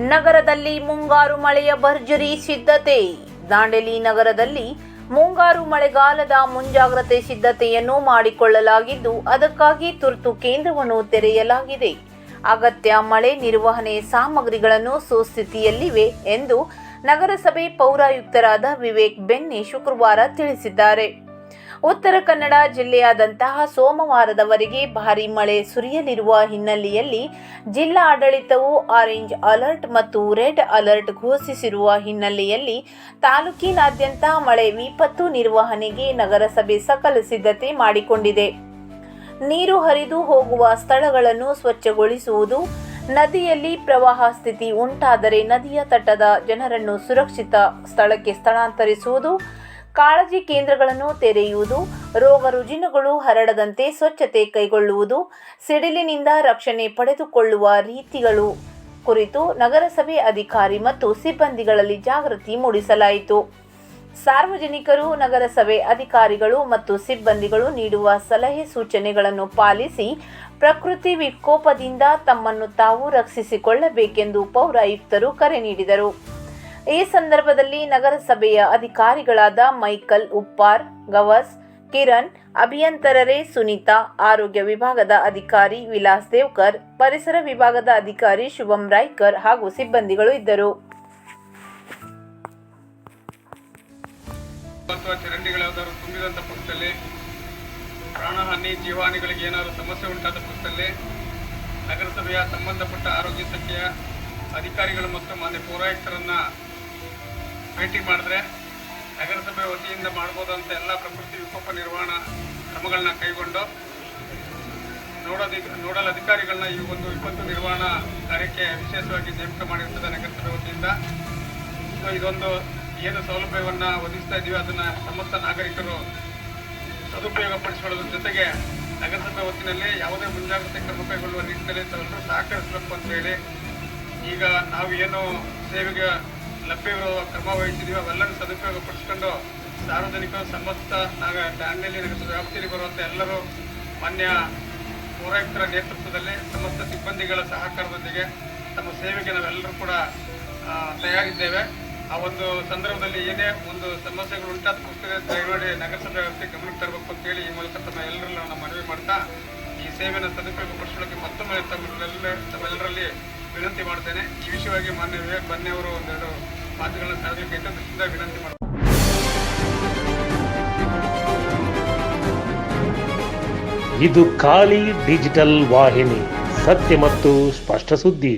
ನಗರದಲ್ಲಿ ಮುಂಗಾರು ಮಳೆಯ ಭರ್ಜರಿ ಸಿದ್ಧತೆ. ದಾಂಡೇಲಿ ನಗರದಲ್ಲಿ ಮುಂಗಾರು ಮಳೆಗಾಲದ ಮುಂಜಾಗ್ರತೆ ಸಿದ್ಧತೆಯನ್ನು ಮಾಡಿಕೊಳ್ಳಲಾಗಿದ್ದು, ಅದಕ್ಕಾಗಿ ತುರ್ತು ಕೇಂದ್ರವನ್ನು ತೆರೆಯಲಾಗಿದೆ. ಅಗತ್ಯ ಮಳೆ ನಿರ್ವಹಣೆ ಸಾಮಗ್ರಿಗಳನ್ನು ಸುಸ್ಥಿತಿಯಲ್ಲಿವೆ ಎಂದು ನಗರಸಭೆ ಪೌರಾಯುಕ್ತರಾದ ವಿವೇಕ್ ಬೆನ್ನಿ ಶುಕ್ರವಾರ ತಿಳಿಸಿದ್ದಾರೆ. ಉತ್ತರ ಕನ್ನಡ ಜಿಲ್ಲೆಯಾದಂತಹ ಸೋಮವಾರದವರೆಗೆ ಭಾರಿ ಮಳೆ ಸುರಿಯಲಿರುವ ಹಿನ್ನೆಲೆಯಲ್ಲಿ ಜಿಲ್ಲಾ ಆಡಳಿತವು ಆರೆಂಜ್ ಅಲರ್ಟ್ ಮತ್ತು ರೆಡ್ ಅಲರ್ಟ್ ಘೋಷಿಸಿರುವ ಹಿನ್ನೆಲೆಯಲ್ಲಿ ತಾಲೂಕಿನಾದ್ಯಂತ ಮಳೆ ವಿಪತ್ತು ನಿರ್ವಹಣೆಗೆ ನಗರಸಭೆ ಸಕಲ ಸಿದ್ಧತೆ ಮಾಡಿಕೊಂಡಿದೆ. ನೀರು ಹರಿದು ಹೋಗುವ ಸ್ಥಳಗಳನ್ನು ಸ್ವಚ್ಛಗೊಳಿಸುವುದು, ನದಿಯಲ್ಲಿ ಪ್ರವಾಹ ಸ್ಥಿತಿ ಉಂಟಾದರೆ ನದಿಯ ತಟದ ಜನರನ್ನು ಸುರಕ್ಷಿತ ಸ್ಥಳಕ್ಕೆ ಸ್ಥಳಾಂತರಿಸುವುದು ಕಾಳಜಿ ಕೇಂದ್ರಗಳನ್ನು ತೆರೆಯುವುದು, ರೋಗ ರುಜಿನಗಳು ಹರಡದಂತೆ ಸ್ವಚ್ಛತೆ ಕೈಗೊಳ್ಳುವುದು, ಸಿಡಿಲಿನಿಂದ ರಕ್ಷಣೆ ಪಡೆದುಕೊಳ್ಳುವ ರೀತಿಗಳು ಕುರಿತು ನಗರಸಭೆ ಅಧಿಕಾರಿ ಮತ್ತು ಸಿಬ್ಬಂದಿಗಳಲ್ಲಿ ಜಾಗೃತಿ ಮೂಡಿಸಲಾಯಿತು. ಸಾರ್ವಜನಿಕರು, ನಗರಸಭೆ ಅಧಿಕಾರಿಗಳು ಮತ್ತು ಸಿಬ್ಬಂದಿಗಳು ನೀಡುವ ಸಲಹೆ ಸೂಚನೆಗಳನ್ನು ಪಾಲಿಸಿ ಪ್ರಕೃತಿ ವಿಕೋಪದಿಂದ ತಮ್ಮನ್ನು ತಾವು ರಕ್ಷಿಸಿಕೊಳ್ಳಬೇಕೆಂದು ಪೌರಾಯುಕ್ತರು ಕರೆ ನೀಡಿದರು. ಈ ಸಂದರ್ಭದಲ್ಲಿ ನಗರಸಭೆಯ ಅಧಿಕಾರಿಗಳಾದ ಮೈಕಲ್ ಉಪ್ಪಾರ್, ಗವಸ್, ಕಿರಣ್, ಅಭಿಯಂತರರೇ ಸುನೀತಾ, ಆರೋಗ್ಯ ವಿಭಾಗದ ಅಧಿಕಾರಿ ವಿಲಾಸ್ ದೇವ್ಕರ್, ಪರಿಸರ ವಿಭಾಗದ ಅಧಿಕಾರಿ ಶುಭಂ ರಾಯ್ಕರ್ ಹಾಗೂ ಸಿಬ್ಬಂದಿಗಳು ಇದ್ದರು. ಪ್ರಾಣಹಾನಿ ಜೀವಹಾನಿಗಳಿಗೆ ಏನಾದರೂ ಸಮಸ್ಯೆ ಉಂಟಾದ ಪಕ್ಷದಲ್ಲಿ, ನಗರಸಭೆಯ ಸಂಬಂಧಪಟ್ಟ ಆರೋಗ್ಯ ಸಂಖ್ಯೆಯ ಅಧಿಕಾರಿಗಳು ಮತ್ತು ಮಾನ್ಯ ಪೌರಾಯುಕ್ತರನ್ನ ಭೇಟಿ ಮಾಡಿದ್ರೆ ನಗರಸಭೆ ವತಿಯಿಂದ ಮಾಡ್ಬೋದಂತ ಎಲ್ಲ ಪ್ರಕೃತಿ ವಿಕೋಪ ನಿರ್ವಹಣಾ ಕ್ರಮಗಳನ್ನ ಕೈಗೊಂಡು ನೋಡೋದಿಕ್, ನೋಡಲ್ ಅಧಿಕಾರಿಗಳನ್ನ ಈ ಒಂದು ವಿಪತ್ತು ನಿರ್ವಹಣಾ ಕಾರ್ಯಕ್ಕೆ ವಿಶೇಷವಾಗಿ ನೇಮಕ ಮಾಡಿರ್ತದೆ ನಗರಸಭೆ ವತಿಯಿಂದ. ಸೊ ಇದೊಂದು ಏನು ಸೌಲಭ್ಯವನ್ನು ಒದಗಿಸ್ತಾ ಇದೀವಿ, ಅದನ್ನು ಸಮಸ್ತ ನಾಗರಿಕರು ಸದುಪಯೋಗ ಪಡಿಸಿಕೊಳ್ಳೋದ್ರ ಜೊತೆಗೆ ನಗರಸಭೆ ಹೊತ್ತಿನಲ್ಲಿ ಯಾವುದೇ ಮುಂಜಾಗ್ರತೆ ಕ್ರಮ ಕೈಗೊಳ್ಳುವ ನಿಟ್ಟಿನಲ್ಲಿ ಸಹಕರಿಸಬೇಕು ಅಂತ ಹೇಳಿ ಈಗ ನಾವು ಏನು ಸೇವೆಗೆ ಲಭ್ಯವಿರುವ ಕ್ರಮ ವಹಿಸಿದೀವಿ ಅವೆಲ್ಲರೂ ಸದುಪಯೋಗ ಪಡಿಸ್ಕೊಂಡು ಸಾರ್ವಜನಿಕರು ಸಮಸ್ತ ನಾಗ ದಾಂಡೇಲಿ ನಗರಸಭೆ ವ್ಯಾಪ್ತಿಯಲ್ಲಿ ಬರುವಂಥ ಎಲ್ಲರೂ ಮಾನ್ಯ ಪೌರಾಯುಕ್ತರ ನೇತೃತ್ವದಲ್ಲಿ ಸಮಸ್ತ ಸಿಬ್ಬಂದಿಗಳ ಸಹಕಾರದೊಂದಿಗೆ ತಮ್ಮ ಸೇವೆಗೆ ನಾವೆಲ್ಲರೂ ಕೂಡ ತಯಾರಿದ್ದೇವೆ. ಆ ಒಂದು ಸಂದರ್ಭದಲ್ಲಿ ಏನೇ ಒಂದು ಸಮಸ್ಯೆಗಳು ಉಂಟಾದ ಪಕ್ಷದಲ್ಲಿ ದಯಮಾಡಿ ನಗರಸಭೆ ವ್ಯಾಪ್ತಿ ಗಮನಕ್ಕೆ ತರಬೇಕು ಅಂತೇಳಿ ಈ ಮೂಲಕ ತಮ್ಮ ಎಲ್ಲರಲ್ಲೂ ನಾವು ಮನವಿ ಮಾಡ್ತಾ ಈ ಸೇವೆಯನ್ನು ಸದುಪಯೋಗ ಪಡಿಸೋಕ್ಕೆ ಮತ್ತೊಮ್ಮೆ ತಮ್ಮೆಲ್ಲ ತಮ್ಮೆಲ್ಲರಲ್ಲಿ ವಿನಂತಿ ಮಾಡ್ತೇನೆ. ಈ ವಿಷಯವಾಗಿ ಮಾನ್ಯ ವಿವೇಕ್, ಬನ್ನಿ ಅವರು ಒಂದೆರಡು ಮಾತುಗಳನ್ನು ಹಿತದೃಷ್ಟಿಯಿಂದ ವಿನಂತಿ ಮಾಡ್ತಾರೆ ಇದು ಖಾಲಿ ಡಿಜಿಟಲ್ ವಾಹಿನಿ, ಸತ್ಯ ಮತ್ತು ಸ್ಪಷ್ಟ ಸುದ್ದಿ.